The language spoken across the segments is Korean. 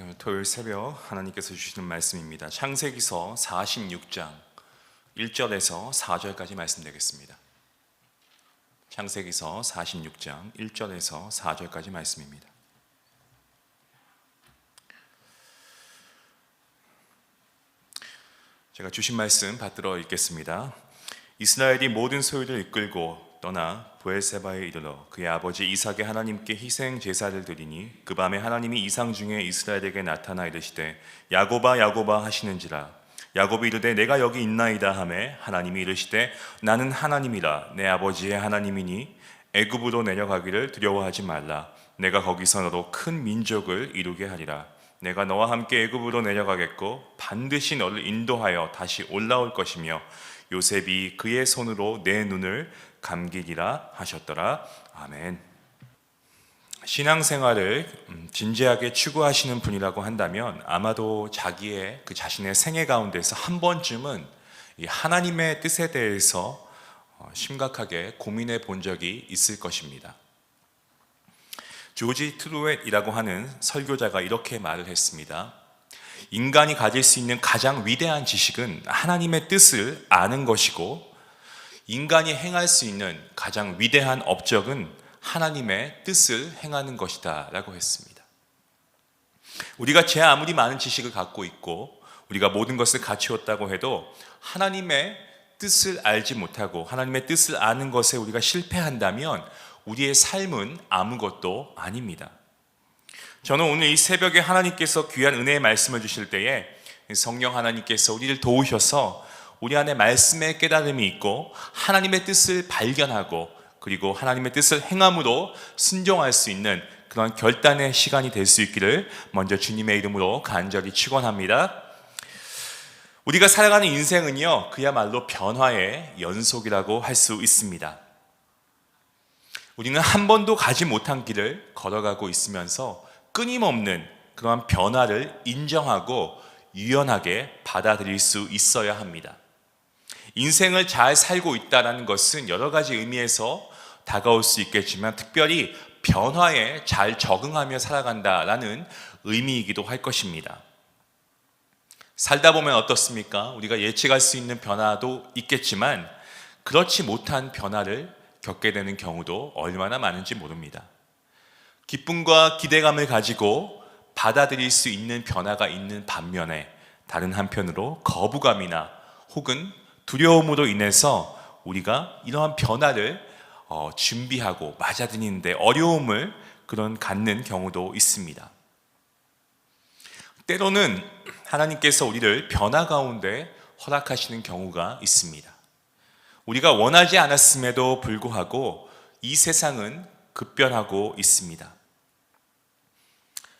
어, 토요일 새벽 하나님께서 주시는 말씀입니다. 창세기서 46장 1절에서 4절까지 말씀드리겠습니다. 창세기서 46장 1절에서 4절까지 말씀입니다. 제가 주신 말씀 받들어 읽겠습니다. 이스라엘이 모든 소유를 이끌고 떠나 부엘세바에 이르러 그의 아버지 이삭의 하나님께 희생 제사를 드리니 그 밤에 하나님이 이상 중에 이스라엘에게 나타나 이르시되 야고바 야고바 하시는지라. 야곱이 이르되 내가 여기 있나이다 하매 하나님이 이르시되 나는 하나님이라. 내 아버지의 하나님이니 애굽으로 내려가기를 두려워하지 말라. 내가 거기서 너로 큰 민족을 이루게 하리라. 내가 너와 함께 애굽으로 내려가겠고 반드시 너를 인도하여 다시 올라올 것이며 요셉이 그의 손으로 내 눈을 감기리라 하셨더라. 아멘. 신앙생활을 음, 진지하게 추구하시는 분이라고 한다면 아마도 자기의 그 자신의 생애 가운데서 한 번쯤은 이 하나님의 뜻에 대해서 어, 심각하게 고민해 본 적이 있을 것입니다. 조지 트루엣이라고 하는 설교자가 이렇게 말을 했습니다. 인간이 가질 수 있는 가장 위대한 지식은 하나님의 뜻을 아는 것이고 인간이 행할 수 있는 가장 위대한 업적은 하나님의 뜻을 행하는 것이다 라고 했습니다. 우리가 제 아무리 많은 지식을 갖고 있고 우리가 모든 것을 갖추었다고 해도 하나님의 뜻을 알지 못하고 하나님의 뜻을 아는 것에 우리가 실패한다면 우리의 삶은 아무것도 아닙니다. 저는 오늘 이 새벽에 하나님께서 귀한 은혜의 말씀을 주실 때에 성령 하나님께서 우리를 도우셔서 우리 안에 말씀의 깨달음이 있고 하나님의 뜻을 발견하고 그리고 하나님의 뜻을 행함으로 순종할 수 있는 그런 결단의 시간이 될 수 있기를 먼저 주님의 이름으로 간절히 축원합니다. 우리가 살아가는 인생은요, 그야말로 변화의 연속이라고 할 수 있습니다. 우리는 한 번도 가지 못한 길을 걸어가고 있으면서 끊임없는 그러한 변화를 인정하고 유연하게 받아들일 수 있어야 합니다. 인생을 잘 살고 있다는 것은 여러 가지 의미에서 다가올 수 있겠지만 특별히 변화에 잘 적응하며 살아간다라는 의미이기도 할 것입니다. 살다 보면 어떻습니까? 우리가 예측할 수 있는 변화도 있겠지만 그렇지 못한 변화를 겪게 되는 경우도 얼마나 많은지 모릅니다. 기쁨과 기대감을 가지고 받아들일 수 있는 변화가 있는 반면에 다른 한편으로 거부감이나 혹은 두려움으로 인해서 우리가 이러한 변화를 어, 준비하고 맞아들이는데 어려움을 그런 갖는 경우도 있습니다. 때로는 하나님께서 우리를 변화 가운데 허락하시는 경우가 있습니다. 우리가 원하지 않았음에도 불구하고 이 세상은 급변하고 있습니다.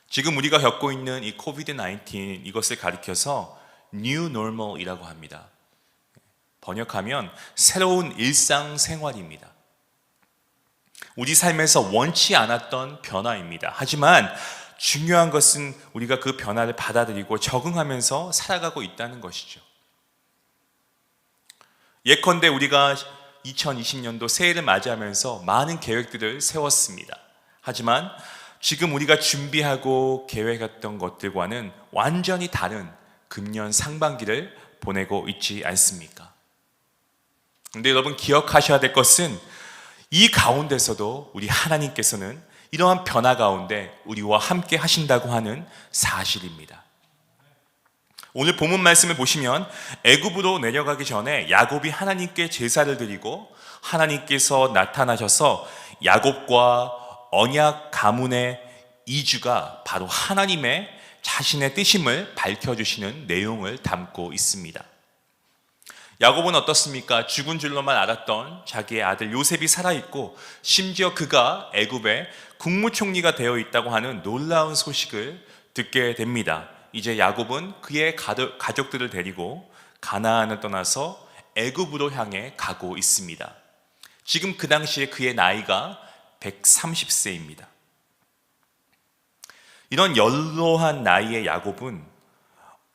지금 우리가 겪고 있는 이 코비드 19 이것을 가리켜서 New Normal이라고 합니다. 번역하면 새로운 일상 생활입니다. 우리 삶에서 원치 않았던 변화입니다. 하지만 중요한 것은 우리가 그 변화를 받아들이고 적응하면서 살아가고 있다는 것이죠. 예컨대 우리가 2020년도 새해를 맞이하면서 많은 계획들을 세웠습니다. 하지만 지금 우리가 준비하고 계획했던 것들과는 완전히 다른 금년 상반기를 보내고 있지 않습니까? 근데 여러분 기억하셔야 될 것은 이 가운데서도 우리 하나님께서는 이러한 변화 가운데 우리와 함께 하신다고 하는 사실입니다. 오늘 본문 말씀을 보시면 애굽으로 내려가기 전에 야곱이 하나님께 제사를 드리고 하나님께서 나타나셔서 야곱과 언약 가문의 이주가 바로 하나님의 자신의 뜻임을 밝혀주시는 내용을 담고 있습니다. 야곱은 어떻습니까? 죽은 줄로만 알았던 자기의 아들 요셉이 살아 있고 심지어 그가 애굽의 국무총리가 되어 있다고 하는 놀라운 소식을 듣게 됩니다. 이제 야곱은 그의 가족들을 데리고 가나안을 떠나서 애굽으로 향해 가고 있습니다. 지금 그 당시에 그의 나이가 130세입니다. 이런 연로한 나이의 야곱은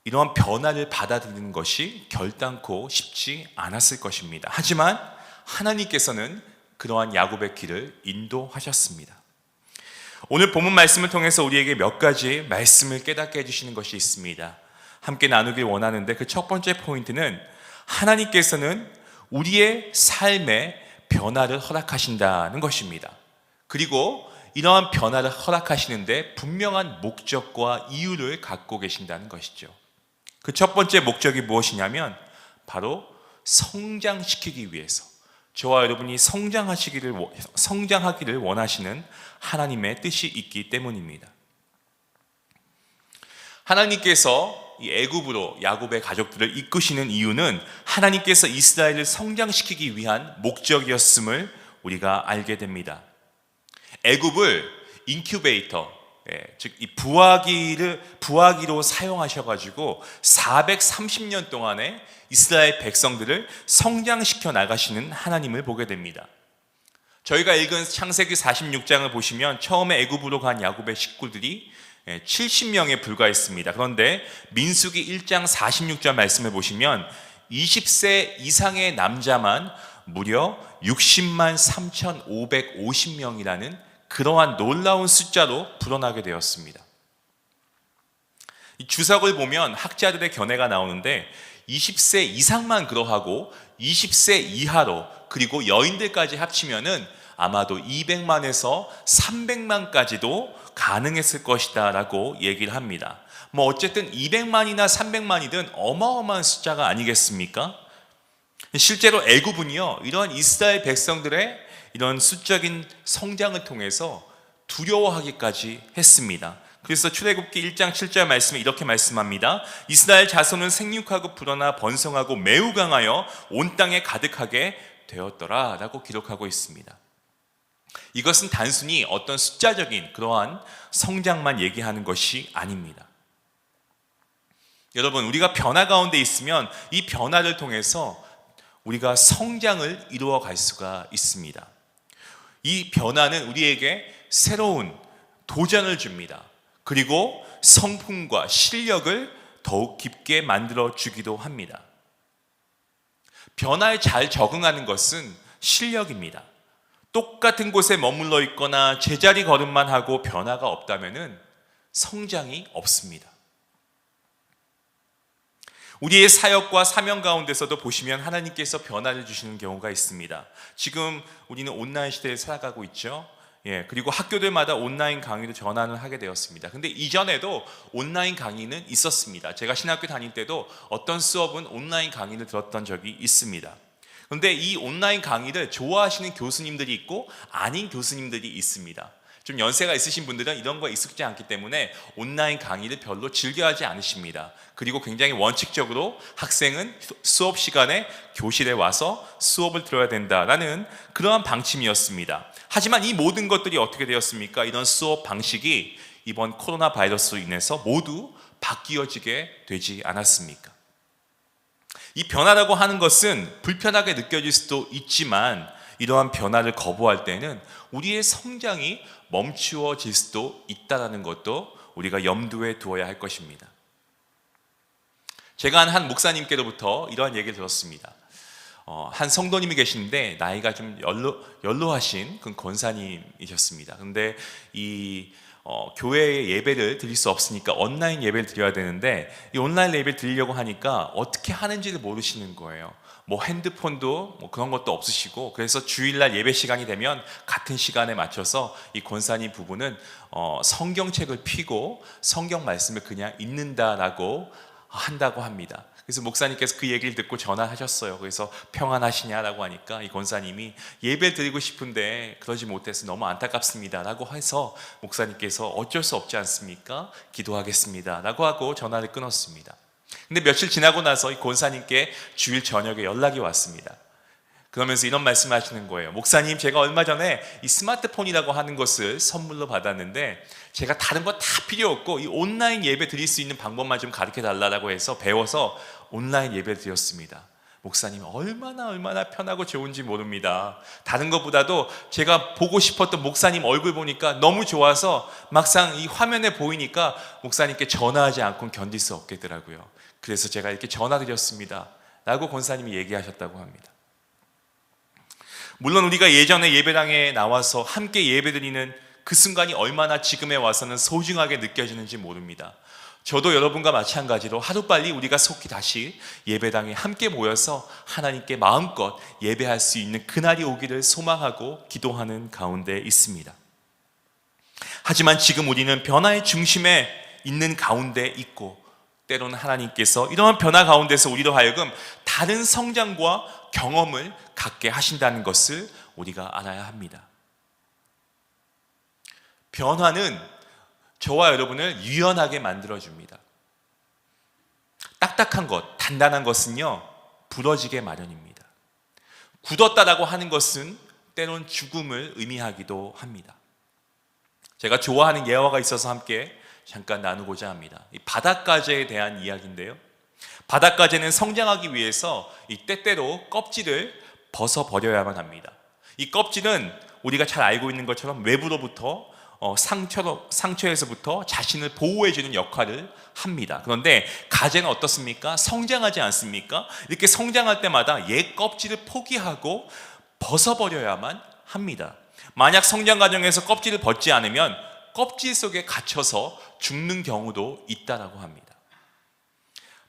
이러한 변화를 받아들이는 것이 결단코 쉽지 않았을 것입니다. 하지만 하나님께서는 그러한 야곱의 길을 인도하셨습니다. 오늘 본문 말씀을 통해서 우리에게 몇 가지 말씀을 깨닫게 해주시는 것이 있습니다. 함께 나누길 원하는데 그 첫 번째 포인트는 하나님께서는 우리의 삶에 변화를 허락하신다는 것입니다. 그리고 이러한 변화를 허락하시는데 분명한 목적과 이유를 갖고 계신다는 것이죠. 그 첫 번째 목적이 무엇이냐면 바로 성장시키기 위해서 저와 여러분이 성장하시기를 성장하기를 원하시는 하나님의 뜻이 있기 때문입니다. 하나님께서 이 애굽으로 야곱의 가족들을 이끄시는 이유는 하나님께서 이스라엘을 성장시키기 위한 목적이었음을 우리가 알게 됩니다. 애굽을 인큐베이터, 예, 즉이 부화기를 부화기로 사용하셔가지고 430년 동안에 이스라엘 백성들을 성장시켜 나가시는 하나님을 보게 됩니다. 저희가 읽은 창세기 46장을 보시면 처음에 애굽으로 간 야곱의 식구들이 70명에 불과했습니다. 그런데 민수기 1장 46절 말씀을 보시면 20세 이상의 남자만 무려 60만 3,550명이라는 그러한 놀라운 숫자로 불어나게 되었습니다. 이 주석을 보면 학자들의 견해가 나오는데 20세 이상만 그러하고 20세 이하로 그리고 여인들까지 합치면은 아마도 200만에서 300만까지도 가능했을 것이다라고 얘기를 합니다. 뭐 어쨌든 200만이나 300만이든 어마어마한 숫자가 아니겠습니까? 실제로 애굽은요 이러한 이스라엘 백성들의 이런 수적인 성장을 통해서 두려워하기까지 했습니다. 그래서 출애굽기 1장 7절 말씀에 이렇게 말씀합니다. 이스라엘 자손은 생육하고 불어나 번성하고 매우 강하여 온 땅에 가득하게 되었더라라고 기록하고 있습니다. 이것은 단순히 어떤 숫자적인 그러한 성장만 얘기하는 것이 아닙니다. 여러분, 우리가 변화 가운데 있으면 이 변화를 통해서 우리가 성장을 이루어 갈 수가 있습니다. 이 변화는 우리에게 새로운 도전을 줍니다. 그리고 성품과 실력을 더욱 깊게 만들어 주기도 합니다. 변화에 잘 적응하는 것은 실력입니다. 똑같은 곳에 머물러 있거나 제자리 걸음만 하고 변화가 없다면 성장이 없습니다. 우리의 사역과 사명 가운데서도 보시면 하나님께서 변화를 주시는 경우가 있습니다. 지금 우리는 온라인 시대에 살아가고 있죠. 예, 그리고 학교들마다 온라인 강의를 전환을 하게 되었습니다. 근데 이전에도 온라인 강의는 있었습니다. 제가 신학교 다닐 때도 어떤 수업은 온라인 강의를 들었던 적이 있습니다. 그런데 이 온라인 강의를 좋아하시는 교수님들이 있고 아닌 교수님들이 있습니다. 좀 연세가 있으신 분들은 이런 거 익숙지 않기 때문에 온라인 강의를 별로 즐겨하지 않으십니다. 그리고 굉장히 원칙적으로 학생은 수업 시간에 교실에 와서 수업을 들어야 된다라는 그러한 방침이었습니다. 하지만 이 모든 것들이 어떻게 되었습니까? 이런 수업 방식이 이번 코로나 바이러스로 인해서 모두 바뀌어지게 되지 않았습니까? 이 변화라고 하는 것은 불편하게 느껴질 수도 있지만 이러한 변화를 거부할 때는 우리의 성장이 멈추어질 수도 있다는 것도 우리가 염두에 두어야 할 것입니다. 제가 한 목사님께로부터 이러한 얘기를 들었습니다. 어, 한 성도님이 계신데 나이가 좀 연로, 연로하신 그 권사님이셨습니다. 근데 이 어, 교회에 예배를 드릴 수 없으니까 온라인 예배를 드려야 되는데 이 온라인 예배를 드리려고 하니까 어떻게 하는지를 모르시는 거예요. 뭐 핸드폰도 뭐 그런 것도 없으시고 그래서 주일날 예배 시간이 되면 같은 시간에 맞춰서 이 권사님 부부는 어, 성경책을 피고 성경 말씀을 그냥 읽는다라고 한다고 합니다. 그래서 목사님께서 그 얘기를 듣고 전화하셨어요. 그래서 평안하시냐라고 하니까 이 권사님이 예배 드리고 싶은데 그러지 못해서 너무 안타깝습니다라고 해서 목사님께서 어쩔 수 없지 않습니까? 기도하겠습니다라고 하고 전화를 끊었습니다. 근데 며칠 지나고 나서 이 권사님께 주일 저녁에 연락이 왔습니다. 그러면서 이런 말씀 하시는 거예요. 목사님, 제가 얼마 전에 이 스마트폰이라고 하는 것을 선물로 받았는데 제가 다른 거 다 필요 없고 이 온라인 예배 드릴 수 있는 방법만 좀 가르쳐 달라고 해서 배워서 온라인 예배 드렸습니다. 목사님 얼마나 얼마나 편하고 좋은지 모릅니다. 다른 것보다도 제가 보고 싶었던 목사님 얼굴 보니까 너무 좋아서 막상 이 화면에 보이니까 목사님께 전화하지 않고 견딜 수 없겠더라고요. 그래서 제가 이렇게 전화드렸습니다. 라고 권사님이 얘기하셨다고 합니다. 물론 우리가 예전에 예배당에 나와서 함께 예배드리는 그 순간이 얼마나 지금에 와서는 소중하게 느껴지는지 모릅니다. 저도 여러분과 마찬가지로 하루빨리 우리가 속히 다시 예배당에 함께 모여서 하나님께 마음껏 예배할 수 있는 그날이 오기를 소망하고 기도하는 가운데 있습니다. 하지만 지금 우리는 변화의 중심에 있는 가운데 있고 때로는 하나님께서 이러한 변화 가운데서 우리로 하여금 다른 성장과 경험을 갖게 하신다는 것을 우리가 알아야 합니다. 변화는 저와 여러분을 유연하게 만들어줍니다. 딱딱한 것, 단단한 것은요, 부러지게 마련입니다. 굳었다라고 하는 것은 때론 죽음을 의미하기도 합니다. 제가 좋아하는 예화가 있어서 함께 잠깐 나누고자 합니다. 이 바닷가재에 대한 이야기인데요. 바닷가재는 성장하기 위해서 이 때때로 껍질을 벗어 버려야만 합니다. 이 껍질은 우리가 잘 알고 있는 것처럼 외부로부터 어, 상처로, 상처에서부터 자신을 보호해주는 역할을 합니다. 그런데 가재는 어떻습니까? 성장하지 않습니까? 이렇게 성장할 때마다 옛 껍질을 포기하고 벗어버려야만 합니다. 만약 성장 과정에서 껍질을 벗지 않으면 껍질 속에 갇혀서 죽는 경우도 있다라고 합니다.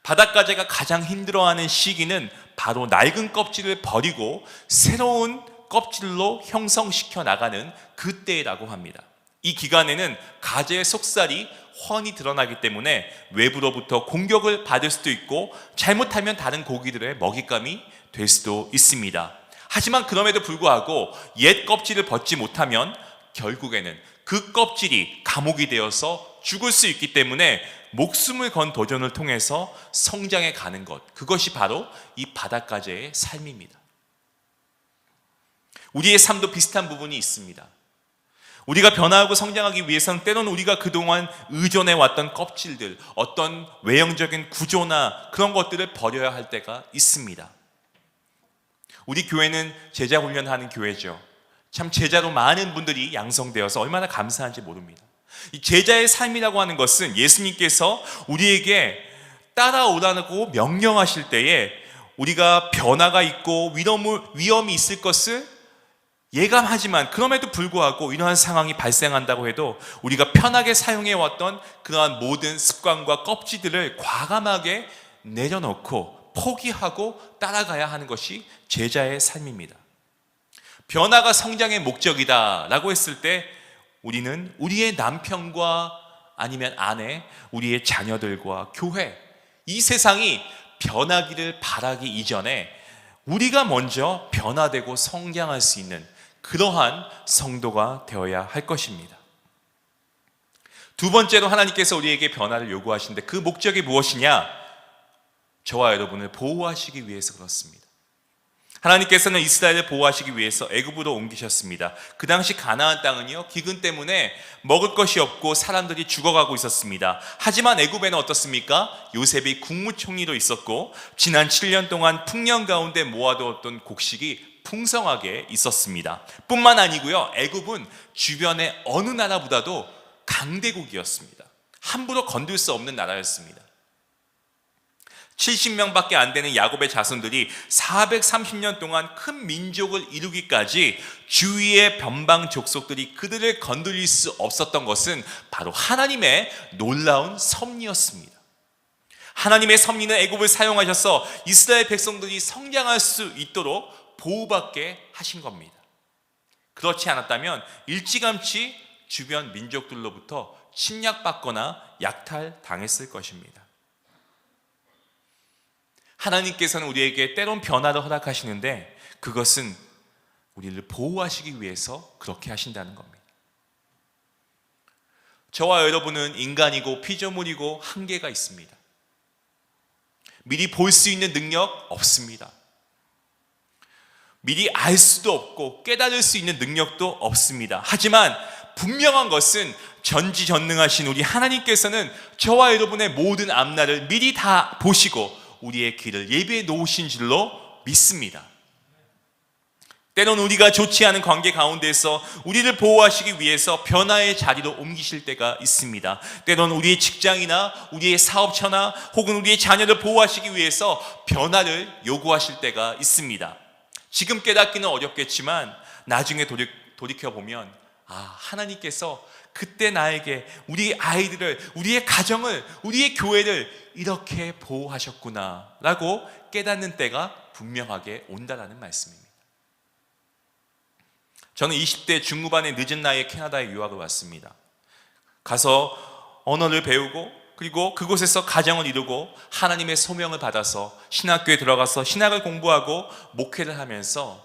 바닷가재가 가장 힘들어하는 시기는 바로 낡은 껍질을 버리고 새로운 껍질로 형성시켜 나가는 그때라고 합니다. 이 기간에는 가재의 속살이 훤히 드러나기 때문에 외부로부터 공격을 받을 수도 있고 잘못하면 다른 고기들의 먹잇감이 될 수도 있습니다. 하지만 그럼에도 불구하고 옛 껍질을 벗지 못하면 결국에는 그 껍질이 감옥이 되어서 죽을 수 있기 때문에 목숨을 건 도전을 통해서 성장해 가는 것. 그것이 바로 이 바닷가재의 삶입니다. 우리의 삶도 비슷한 부분이 있습니다. 우리가 변화하고 성장하기 위해서는 때로는 우리가 그동안 의존해 왔던 껍질들, 어떤 외형적인 구조나 그런 것들을 버려야 할 때가 있습니다. 우리 교회는 제자 훈련하는 교회죠. 참 제자로 많은 분들이 양성되어서 얼마나 감사한지 모릅니다. 이 제자의 삶이라고 하는 것은 예수님께서 우리에게 따라오라고 명령하실 때에 우리가 변화가 있고 위험이 있을 것을 예감하지만 그럼에도 불구하고 이러한 상황이 발생한다고 해도 우리가 편하게 사용해 왔던 그러한 모든 습관과 껍질들을 과감하게 내려놓고 포기하고 따라가야 하는 것이 제자의 삶입니다. 변화가 성장의 목적이다라고 했을 때 우리는 우리의 남편과 아니면 아내, 우리의 자녀들과 교회, 이 세상이 변하기를 바라기 이전에 우리가 먼저 변화되고 성장할 수 있는 그러한 성도가 되어야 할 것입니다. 두 번째로 하나님께서 우리에게 변화를 요구하시는데 그 목적이 무엇이냐? 저와 여러분을 보호하시기 위해서 그렇습니다. 하나님께서는 이스라엘을 보호하시기 위해서 애굽으로 옮기셨습니다. 그 당시 가나안 땅은요 기근 때문에 먹을 것이 없고 사람들이 죽어가고 있었습니다. 하지만 애굽에는 어떻습니까? 요셉이 국무총리로 있었고 지난 7년 동안 풍년 가운데 모아두었던 곡식이 풍성하게 있었습니다. 뿐만 아니고요 애굽은 주변의 어느 나라보다도 강대국이었습니다. 함부로 건들 수 없는 나라였습니다. 70명밖에 안 되는 야곱의 자손들이 430년 동안 큰 민족을 이루기까지 주위의 변방 족속들이 그들을 건드릴 수 없었던 것은 바로 하나님의 놀라운 섭리였습니다. 하나님의 섭리는 애굽을 사용하셔서 이스라엘 백성들이 성장할 수 있도록 보호받게 하신 겁니다. 그렇지 않았다면 일찌감치 주변 민족들로부터 침략받거나 약탈당했을 것입니다. 하나님께서는 우리에게 때론 변화를 허락하시는데 그것은 우리를 보호하시기 위해서 그렇게 하신다는 겁니다. 저와 여러분은 인간이고 피조물이고 한계가 있습니다. 미리 볼 수 있는 능력 없습니다. 미리 알 수도 없고 깨달을 수 있는 능력도 없습니다. 하지만 분명한 것은 전지전능하신 우리 하나님께서는 저와 여러분의 모든 앞날을 미리 다 보시고 우리의 길을 예비해 놓으신 줄로 믿습니다. 때론 우리가 좋지 않은 관계 가운데서 우리를 보호하시기 위해서 변화의 자리로 옮기실 때가 있습니다. 때론 우리의 직장이나 우리의 사업처나 혹은 우리의 자녀를 보호하시기 위해서 변화를 요구하실 때가 있습니다. 지금 깨닫기는 어렵겠지만 나중에 돌이, 돌이켜보면 아, 하나님께서 그때 나에게 우리 아이들을, 우리의 가정을, 우리의 교회를 이렇게 보호하셨구나 라고 깨닫는 때가 분명하게 온다라는 말씀입니다. 저는 20대 중후반의 늦은 나이에 캐나다에 유학을 왔습니다. 가서 언어를 배우고 그리고 그곳에서 가정을 이루고 하나님의 소명을 받아서 신학교에 들어가서 신학을 공부하고 목회를 하면서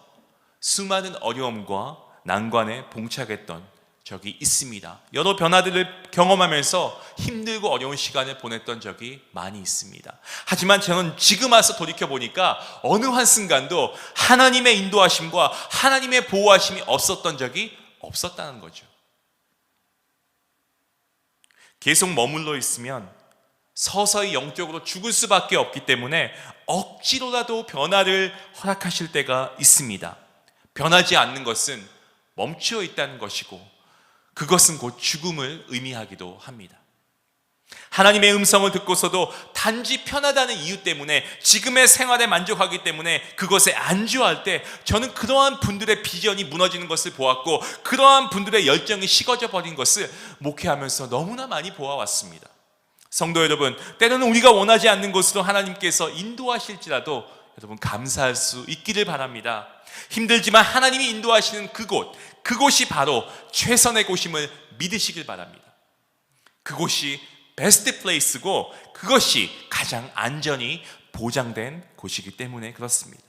수많은 어려움과 난관에 봉착했던 적이 있습니다. 여러 변화들을 경험하면서 힘들고 어려운 시간을 보냈던 적이 많이 있습니다. 하지만 저는 지금 와서 돌이켜 보니까 어느 한순간도 하나님의 인도하심과 하나님의 보호하심이 없었던 적이 없었다는 거죠. 계속 머물러 있으면 서서히 영적으로 죽을 수밖에 없기 때문에 억지로라도 변화를 허락하실 때가 있습니다. 변하지 않는 것은 멈추어 있다는 것이고 그것은 곧 죽음을 의미하기도 합니다. 하나님의 음성을 듣고서도 단지 편하다는 이유 때문에 지금의 생활에 만족하기 때문에 그것에 안주할 때 저는 그러한 분들의 비전이 무너지는 것을 보았고 그러한 분들의 열정이 식어져 버린 것을 목회하면서 너무나 많이 보아왔습니다. 성도 여러분, 때로는 우리가 원하지 않는 곳으로 하나님께서 인도하실지라도 여러분 감사할 수 있기를 바랍니다. 힘들지만 하나님이 인도하시는 그곳, 그곳이 바로 최선의 곳임을 믿으시길 바랍니다. 그곳이 베스트 플레이스고 그것이 가장 안전이 보장된 곳이기 때문에 그렇습니다.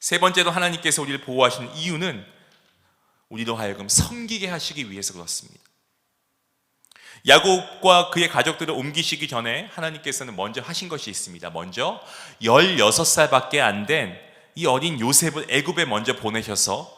세 번째로 하나님께서 우리를 보호하시는 이유는 우리로 하여금 섬기게 하시기 위해서 그렇습니다. 야곱과 그의 가족들을 옮기시기 전에 하나님께서는 먼저 하신 것이 있습니다. 먼저 16살밖에 안 된 이 어린 요셉을 애굽에 먼저 보내셔서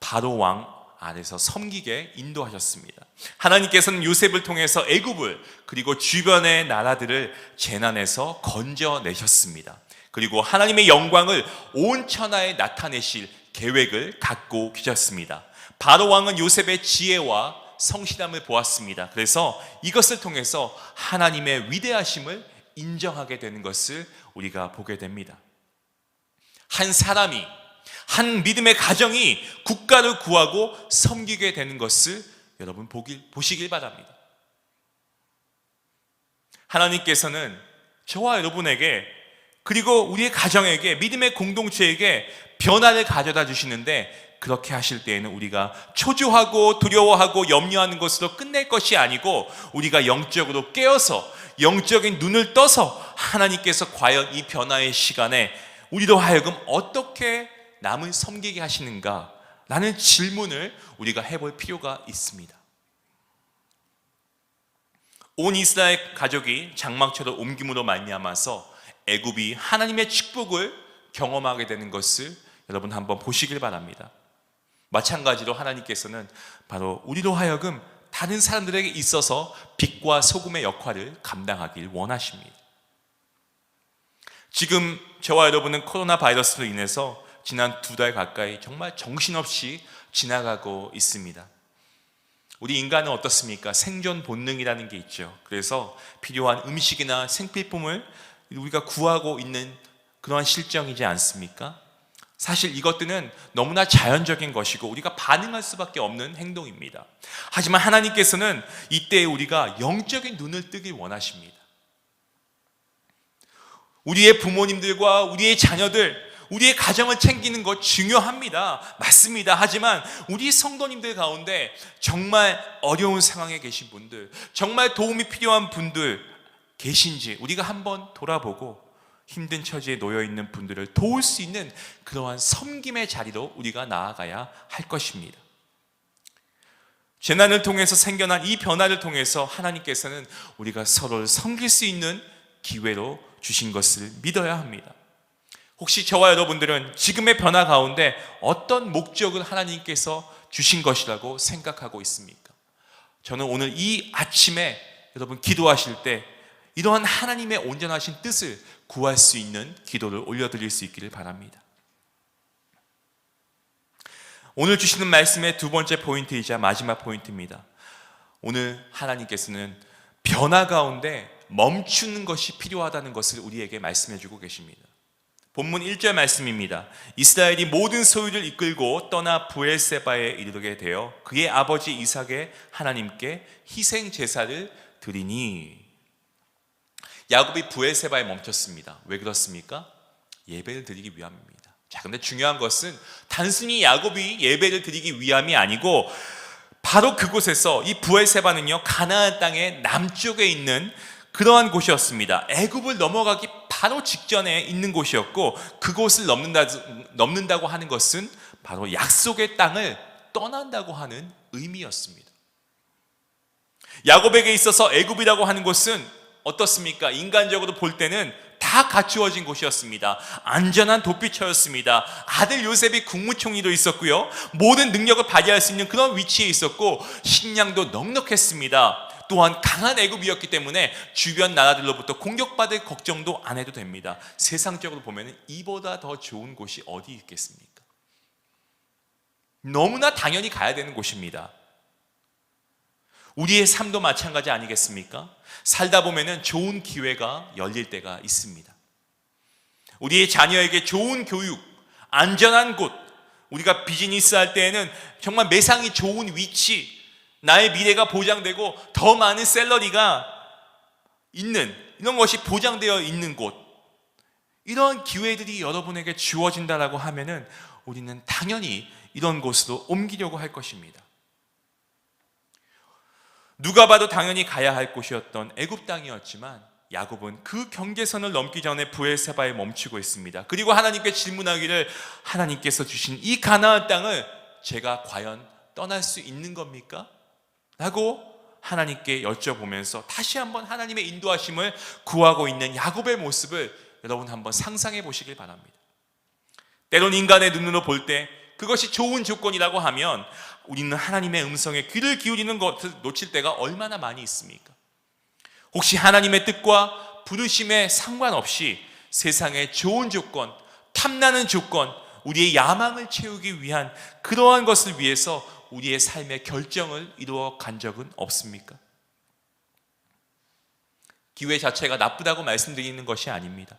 바로 왕 아래서 섬기게 인도하셨습니다. 하나님께서는 요셉을 통해서 애굽을 그리고 주변의 나라들을 재난에서 건져내셨습니다. 그리고 하나님의 영광을 온 천하에 나타내실 계획을 갖고 계셨습니다. 바로 왕은 요셉의 지혜와 성실함을 보았습니다. 그래서 이것을 통해서 하나님의 위대하심을 인정하게 되는 것을 우리가 보게 됩니다. 한 사람이 한 믿음의 가정이 국가를 구하고 섬기게 되는 것을 여러분 보길, 보시길 바랍니다. 하나님께서는 저와 여러분에게 그리고 우리의 가정에게 믿음의 공동체에게 변화를 가져다 주시는데 그렇게 하실 때에는 우리가 초조하고 두려워하고 염려하는 것으로 끝낼 것이 아니고 우리가 영적으로 깨어서 영적인 눈을 떠서 하나님께서 과연 이 변화의 시간에 우리로 하여금 어떻게 남을 섬기게 하시는가? 라는 질문을 우리가 해볼 필요가 있습니다. 온 이스라엘 가족이 장막처럼 옮김으로 말미암아서 애굽이 하나님의 축복을 경험하게 되는 것을 여러분 한번 보시길 바랍니다. 마찬가지로 하나님께서는 바로 우리로 하여금 다른 사람들에게 있어서 빛과 소금의 역할을 감당하길 원하십니다. 지금 저와 여러분은 코로나 바이러스로 인해서 지난 두 달 가까이 정말 정신없이 지나가고 있습니다. 우리 인간은 어떻습니까? 생존 본능이라는 게 있죠. 그래서 필요한 음식이나 생필품을 우리가 구하고 있는 그러한 실정이지 않습니까? 사실 이것들은 너무나 자연적인 것이고 우리가 반응할 수밖에 없는 행동입니다. 하지만 하나님께서는 이때 우리가 영적인 눈을 뜨길 원하십니다. 우리의 부모님들과 우리의 자녀들, 우리의 가정을 챙기는 것 중요합니다. 맞습니다. 하지만 우리 성도님들 가운데 정말 어려운 상황에 계신 분들, 정말 도움이 필요한 분들 계신지 우리가 한번 돌아보고 힘든 처지에 놓여 있는 분들을 도울 수 있는 그러한 섬김의 자리로 우리가 나아가야 할 것입니다. 재난을 통해서 생겨난 이 변화를 통해서 하나님께서는 우리가 서로를 섬길 수 있는 기회로 주신 것을 믿어야 합니다. 혹시 저와 여러분들은 지금의 변화 가운데 어떤 목적을 하나님께서 주신 것이라고 생각하고 있습니까? 저는 오늘 이 아침에 여러분 기도하실 때 이러한 하나님의 온전하신 뜻을 구할 수 있는 기도를 올려드릴 수 있기를 바랍니다. 오늘 주시는 말씀의 두 번째 포인트이자 마지막 포인트입니다. 오늘 하나님께서는 변화 가운데 멈추는 것이 필요하다는 것을 우리에게 말씀해 주고 계십니다. 본문 1절 말씀입니다. 이스라엘이 모든 소유를 이끌고 떠나 부엘세바에 이르게 되어 그의 아버지 이삭의 하나님께 희생 제사를 드리니 야곱이 부엘세바에 멈췄습니다. 왜 그렇습니까? 예배를 드리기 위함입니다. 자, 근데 중요한 것은 단순히 야곱이 예배를 드리기 위함이 아니고 바로 그곳에서 이 부엘세바는요 가나안 땅의 남쪽에 있는 그러한 곳이었습니다. 애굽을 넘어가기 바로 직전에 있는 곳이었고 그곳을 넘는다, 넘는다고 하는 것은 바로 약속의 땅을 떠난다고 하는 의미였습니다. 야곱에게 있어서 애굽이라고 하는 곳은 어떻습니까? 인간적으로 볼 때는 다 갖추어진 곳이었습니다. 안전한 도피처였습니다. 아들 요셉이 국무총리도 있었고요. 모든 능력을 발휘할 수 있는 그런 위치에 있었고 식량도 넉넉했습니다. 또한 강한 애굽이었기 때문에 주변 나라들로부터 공격받을 걱정도 안 해도 됩니다. 세상적으로 보면 이보다 더 좋은 곳이 어디 있겠습니까? 너무나 당연히 가야 되는 곳입니다. 우리의 삶도 마찬가지 아니겠습니까? 살다 보면은 좋은 기회가 열릴 때가 있습니다. 우리의 자녀에게 좋은 교육, 안전한 곳, 우리가 비즈니스 할 때에는 정말 매상이 좋은 위치, 나의 미래가 보장되고 더 많은 셀러리가 있는 이런 것이 보장되어 있는 곳, 이런 기회들이 여러분에게 주어진다라고 하면은 우리는 당연히 이런 곳으로 옮기려고 할 것입니다. 누가 봐도 당연히 가야 할 곳이었던 애굽 땅이었지만 야곱은 그 경계선을 넘기 전에 부엘세바에 멈추고 있습니다. 그리고 하나님께 질문하기를 하나님께서 주신 이 가나안 땅을 제가 과연 떠날 수 있는 겁니까? 라고 하나님께 여쭤보면서 다시 한번 하나님의 인도하심을 구하고 있는 야곱의 모습을 여러분 한번 상상해 보시길 바랍니다. 때론 인간의 눈으로 볼 때 그것이 좋은 조건이라고 하면 우리는 하나님의 음성에 귀를 기울이는 것을 놓칠 때가 얼마나 많이 있습니까? 혹시 하나님의 뜻과 부르심에 상관없이 세상의 좋은 조건, 탐나는 조건, 우리의 야망을 채우기 위한 그러한 것을 위해서 우리의 삶의 결정을 이루어 간 적은 없습니까? 기회 자체가 나쁘다고 말씀드리는 것이 아닙니다.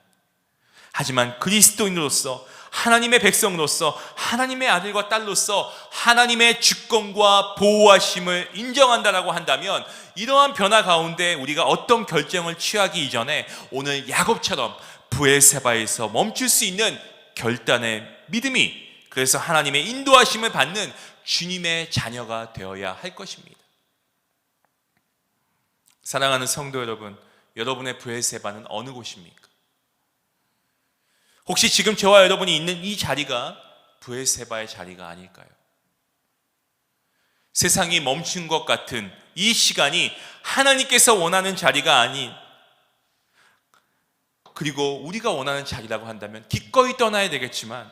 하지만 그리스도인으로서 하나님의 백성으로서 하나님의 아들과 딸로서 하나님의 주권과 보호하심을 인정한다라고 한다면 이러한 변화 가운데 우리가 어떤 결정을 취하기 이전에 오늘 야곱처럼 부엘세바에서 멈출 수 있는 결단의 믿음이 그래서 하나님의 인도하심을 받는 주님의 자녀가 되어야 할 것입니다. 사랑하는 성도 여러분, 여러분의 부엘세바는 어느 곳입니까? 혹시 지금 저와 여러분이 있는 이 자리가 부엘세바의 자리가 아닐까요? 세상이 멈춘 것 같은 이 시간이 하나님께서 원하는 자리가 아닌 그리고 우리가 원하는 자리라고 한다면 기꺼이 떠나야 되겠지만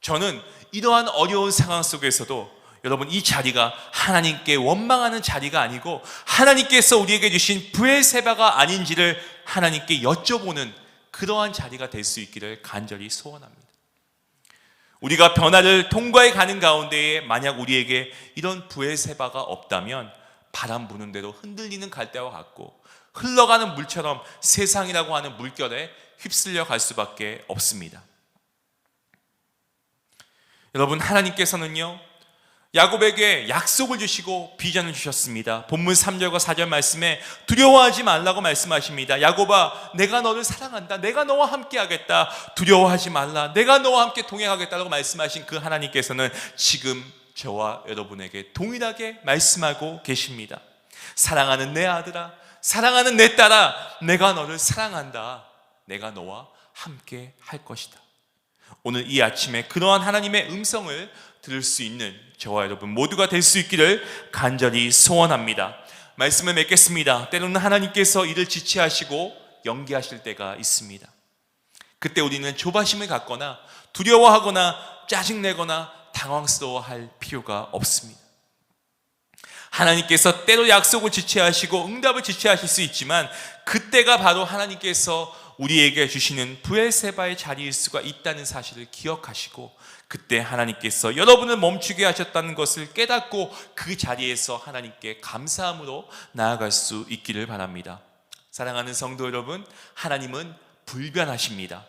저는 이러한 어려운 상황 속에서도 여러분 이 자리가 하나님께 원망하는 자리가 아니고 하나님께서 우리에게 주신 부엘세바가 아닌지를 하나님께 여쭤보는 그러한 자리가 될 수 있기를 간절히 소원합니다. 우리가 변화를 통과해 가는 가운데에 만약 우리에게 이런 부엘세바가 없다면 바람 부는 대로 흔들리는 갈대와 같고 흘러가는 물처럼 세상이라고 하는 물결에 휩쓸려 갈 수밖에 없습니다. 여러분 하나님께서는요 야곱에게 약속을 주시고 비전을 주셨습니다. 본문 3절과 4절 말씀에 두려워하지 말라고 말씀하십니다. 야곱아, 내가 너를 사랑한다. 내가 너와 함께 하겠다. 두려워하지 말라. 내가 너와 함께 동행하겠다고 말씀하신 그 하나님께서는 지금 저와 여러분에게 동일하게 말씀하고 계십니다. 사랑하는 내 아들아, 사랑하는 내 딸아, 내가 너를 사랑한다. 내가 너와 함께 할 것이다. 오늘 이 아침에 그러한 하나님의 음성을 들을 수 있는 저와 여러분 모두가 될 수 있기를 간절히 소원합니다. 말씀을 맺겠습니다. 때로는 하나님께서 이를 지체하시고 연기하실 때가 있습니다. 그때 우리는 조바심을 갖거나 두려워하거나 짜증내거나 당황스러워할 필요가 없습니다. 하나님께서 때로 약속을 지체하시고 응답을 지체하실 수 있지만 그때가 바로 하나님께서 우리에게 주시는 부엘세바의 자리일 수가 있다는 사실을 기억하시고 그때 하나님께서 여러분을 멈추게 하셨다는 것을 깨닫고 그 자리에서 하나님께 감사함으로 나아갈 수 있기를 바랍니다. 사랑하는 성도 여러분, 하나님은 불변하십니다.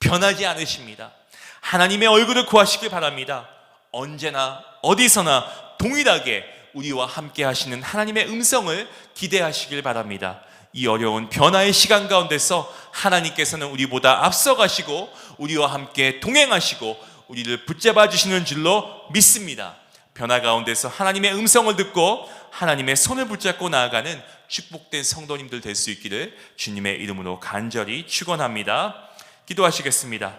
변하지 않으십니다. 하나님의 얼굴을 구하시길 바랍니다. 언제나 어디서나 동일하게 우리와 함께 하시는 하나님의 음성을 기대하시길 바랍니다. 이 어려운 변화의 시간 가운데서 하나님께서는 우리보다 앞서가시고 우리와 함께 동행하시고 우리를 붙잡아 주시는 줄로 믿습니다. 변화 가운데서 하나님의 음성을 듣고 하나님의 손을 붙잡고 나아가는 축복된 성도님들 될 수 있기를 주님의 이름으로 간절히 축원합니다. 기도하시겠습니다.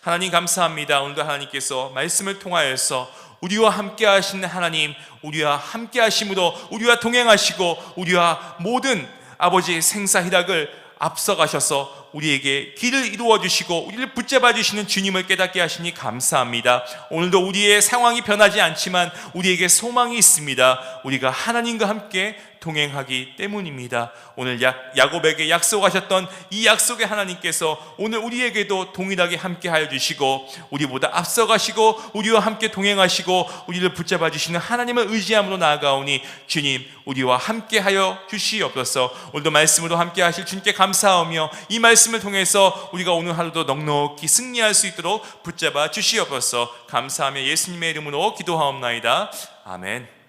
하나님 감사합니다. 오늘도 하나님께서 말씀을 통하여서 우리와 함께 하시는 하나님, 우리와 함께 하심으로 우리와 동행하시고 우리와 모든 아버지 생사 희락을 앞서가셔서 우리에게 길을 이루어 주시고 우리를 붙잡아 주시는 주님을 깨닫게 하시니 감사합니다. 오늘도 우리의 상황이 변하지 않지만 우리에게 소망이 있습니다. 우리가 하나님과 함께 동행하기 때문입니다. 오늘 야, 야곱에게 약속하셨던 이 약속의 하나님께서 오늘 우리에게도 동일하게 함께 하여 주시고 우리보다 앞서가시고 우리와 함께 동행하시고 우리를 붙잡아 주시는 하나님을 의지함으로 나아가오니 주님 우리와 함께 하여 주시옵소서. 오늘도 말씀으로 함께 하실 주님께 감사하며 이 말씀을 통해서 우리가 오늘 하루도 넉넉히 승리할 수 있도록 붙잡아 주시옵소서. 감사하며 예수님의 이름으로 기도하옵나이다. 아멘.